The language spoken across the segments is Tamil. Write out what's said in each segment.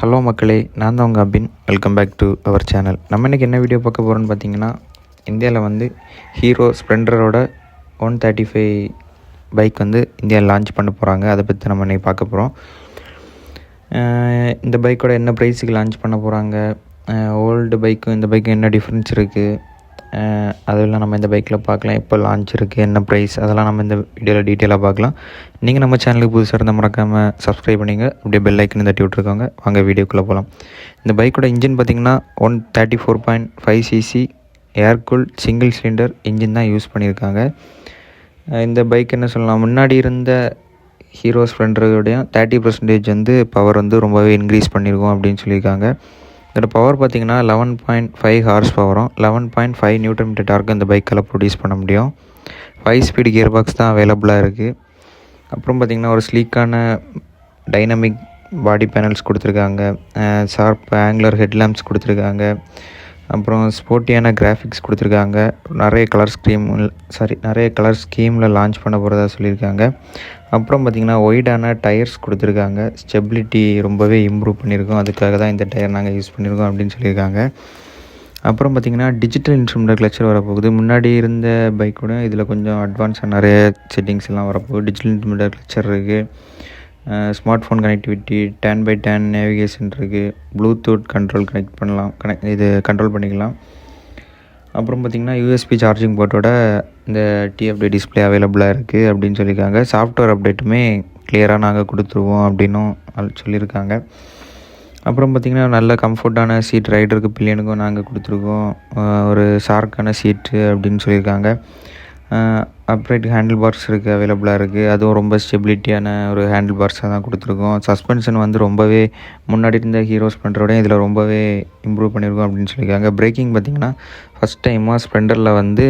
ஹலோ மக்களே நான் தான் உங்கள் Abin. Welcome back to our channel நம்ம இன்றைக்கி என்ன வீடியோ பார்க்க போகிறோன்னு பார்த்தீங்கன்னா இந்தியாவில் வந்து ஹீரோ ஸ்ப்ளெண்டரோட ஒன் தேர்ட்டி ஃபைவ் பைக் வந்து இந்தியாவில் லான்ச் பண்ண போகிறாங்க அதை பற்றி நம்ம இன்றைக்கி பார்க்க போகிறோம் இந்த பைக்கோட என்ன ப்ரைஸுக்கு லான்ச் பண்ண போகிறாங்க ஓல்டு பைக்கும் இந்த பைக்கும் என்ன டிஃப்ரென்ஸ் இருக்குது அதெல்லாம் நம்ம இந்த பைக்கில் பார்க்கலாம். எப்போ லான்ச் இருக்குது என்ன ப்ரைஸ் அதெல்லாம் நம்ம இந்த வீடியோவில் டீட்டெயிலாக பார்க்கலாம். நீங்கள் நம்ம சேனலுக்கு புதுசாக இருந்தால் மறக்காமல் சப்ஸ்கிரைப் பண்ணிங்க. அப்படியே பெல் ஐக்கன் தட்டி விட்ருக்காங்க வாங்க வீடியோக்குள்ளே போகலாம் இந்த பைக்கோட இன்ஜின் பார்த்திங்கன்னா one thirty four point five CC air cool single cylinder engine தான் யூஸ் பண்ணியிருக்காங்க. இந்த பைக் என்ன சொல்லலாம் முன்னாடி இருந்த ஹீரோ ஸ்ப்ளெண்டருடைய தேர்ட்டி பர்சன்டேஜ் வந்து பவர் வந்து ரொம்பவே இன்க்ரீஸ் பண்ணியிருக்கோம் அப்படின்னு சொல்லியிருக்காங்க. இதோட பவர் பார்த்திங்கன்னா லெவன் பாயிண்ட் ஃபைவ் ஹார்ஸ் பவரும் eleven point five newton meter torque இந்த பைக்கில் ப்ரொடியூஸ் பண்ண முடியும். ஃபைவ் ஸ்பீடு கியர் பாக்ஸ் தான் அவைலபிளாக இருக்குது அப்புறம் பார்த்திங்கன்னா ஒரு ஸ்லீக்கான டைனமிக் பாடி பேனல்ஸ் கொடுத்துருக்காங்க. ஷார்ப் ஆங்குலர் ஹெட்லாம்ப்ஸ் கொடுத்துருக்காங்க. அப்புறம் ஸ்போர்ட்டியான கிராஃபிக்ஸ் கொடுத்துருக்காங்க. நிறைய கலர் ஸ்கீம் சாரி நிறைய கலர் ஸ்கீமில் லான்ச் பண்ண போகிறதா சொல்லியிருக்காங்க. அப்புறம் பார்த்திங்கன்னா ஒய்டான டயர்ஸ் கொடுத்துருக்காங்க. ஸ்டெபிலிட்டி ரொம்பவே இம்ப்ரூவ் பண்ணியிருக்கோம். அதுக்காக தான் இந்த டயர் நாங்கள் யூஸ் பண்ணியிருக்கோம் அப்படின்னு சொல்லியிருக்காங்க. அப்புறம் பார்த்திங்கன்னா டிஜிட்டல் இன்ஸ்ட்ருமெண்ட் கிளச்சர் வரப்போகுது. முன்னாடி இருந்த பைக்கோட இதில் கொஞ்சம் அட்வான்ஸாக நிறைய செட்டிங்ஸ் எல்லாம் வரப்போகுது. டிஜிட்டல் இன்ஸ்ட்ருமெண்ட் கிளச்சர் இருக்குது smart phone connectivity turn by turn navigation இருக்குது ப்ளூடூத் கண்ட்ரோல் கனெக்ட் பண்ணலாம். கனெக்ட் இது கண்ட்ரோல் பண்ணிக்கலாம். அப்புறம் பார்த்திங்கன்னா யூஎஸ்பி சார்ஜிங் போர்ட்டோட இந்த டிஎஃப்டி டிஸ்பிளே அவைலபிளாக இருக்குது அப்படின்னு சொல்லியிருக்காங்க. சாஃப்ட்வேர் அப்டேட்டுமே கிளியராக நாங்கள் கொடுத்துருவோம் அப்படின்னும் சொல்லியிருக்காங்க. அப்புறம் பார்த்திங்கன்னா நல்ல கம்ஃபர்ட்டான சீட் ரைடருக்கு பில்லியனுக்கும் நாங்கள் கொடுத்துருக்கோம். ஒரு ஷார்க்கான சீட்டு அப்படின்னு சொல்லியிருக்காங்க. அப்ரைட் ஹேண்டில் பார்ஸ் இருக்குது அவைலபிளாக இருக்குது அதுவும் ரொம்ப ஸ்டெபிலிட்டியான ஒரு ஹேண்டில் பார்ஸாக தான் கொடுத்துருக்கோம். சஸ்பென்ஷன் வந்து ரொம்பவே முன்னாடி இருந்த ஹீரோ ஸ்ப்ளெண்டரோட இதில் ரொம்பவே இம்ப்ரூவ் பண்ணியிருக்கோம் அப்படின்னு சொல்லியிருக்காங்க. பிரேக்கிங் பார்த்திங்கன்னா ஃபஸ்ட் டைமாக ஸ்ப்ளெண்டரில் வந்து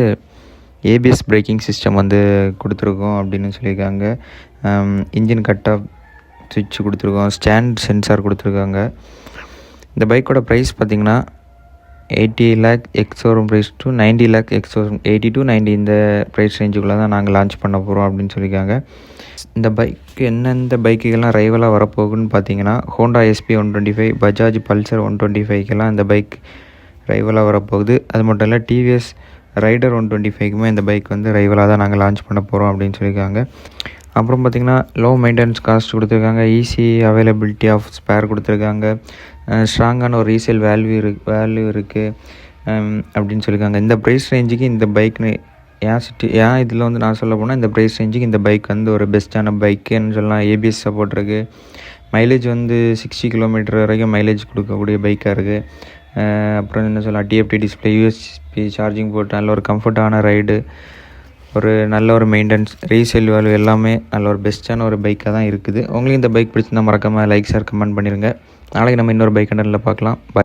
ஏபிஎஸ் பிரேக்கிங் சிஸ்டம் வந்து கொடுத்துருக்கோம் அப்படின்னு சொல்லியிருக்காங்க. இன்ஜின் கட் ஆஃப் சுவிட்ச் கொடுத்துருக்கோம். ஸ்டாண்ட் சென்சார் கொடுத்துருக்காங்க. இந்த பைக்கோட ப்ரைஸ் பார்த்திங்கன்னா eighty lakh ex showroom price to ninety lakh ex showroom eighty to ninety இந்த ப்ரைஸ் ரேஞ்சுக்குள்ளே தான் நாங்கள் லான்ச் பண்ண போகிறோம் அப்படின்னு சொல்லியிருக்காங்க. இந்த பைக் எந்தெந்த பைக்குகள்லாம் ரைவலாக வரப்போகுன்னு பார்த்தீங்கன்னா Honda SP one twenty five Bajaj Pulsar one twenty ஃபைவ்க்கெல்லாம் இந்த பைக் ரைவலாக வரப்போகுது. அது மட்டும் இல்லை டிவிஎஸ் ரைடர் ஒன் டுவெண்ட்டி ஃபைவ்க்குமே இந்த பைக் வந்து ரைவலாக தான் நாங்கள் லான்ச் பண்ண போகிறோம் அப்படின்னு சொல்லியிருக்காங்க. அப்புறம் பார்த்திங்கன்னா லோ மெயின்டெனன்ஸ் காஸ்ட் கொடுத்துருக்காங்க. ஈஸி அவைலபிலிட்டி ஆஃப் ஸ்பேர் கொடுத்துருக்காங்க. ஸ்ட்ராங்கான ஒரு ரீசேல் வேல்யூ இருக்கு. வேல்யூ இருக்குது அப்படின்னு சொல்லியிருக்காங்க. இந்த ப்ரைஸ் ரேஞ்சுக்கு இந்த பைக்னு ஏன் சிட்டி ஏன் இதில் வந்து நான் சொல்ல போனால் இந்த ப்ரைஸ் ரேஞ்சுக்கு இந்த பைக் வந்து ஒரு பெஸ்ட்டான பைக்குன்னு சொல்லலாம். ஏபிஎஸ் சப்போர்ட் இருக்குது மைலேஜ் வந்து சிக்ஸ்டி கிலோமீட்டர் வரைக்கும் மைலேஜ் கொடுக்கக்கூடிய பைக்காக இருக்குது அப்புறம் என்ன சொல்லலாம்? டிஎஃப்டி டிஸ்பிளே யூஎஸ்பி சார்ஜிங் போட்டு நல்ல ஒரு கம்ஃபர்ட்டான ரைடு ஒரு நல்ல ஒரு மெயின்டெனன்ஸ் ரீசேல் வேல்யூ எல்லாமே நல்ல ஒரு பெஸ்ட்டான ஒரு பைக்காக தான் இருக்குது. உங்களுக்கு இந்த பைக் பிடிச்சிருந்தா மறக்காமல் லைக் ஷேர் கமெண்ட் பண்ணிடுங்க நாளைக்கு நம்ம இன்னொரு பைக் கண்டனில் பார்க்கலாம். பை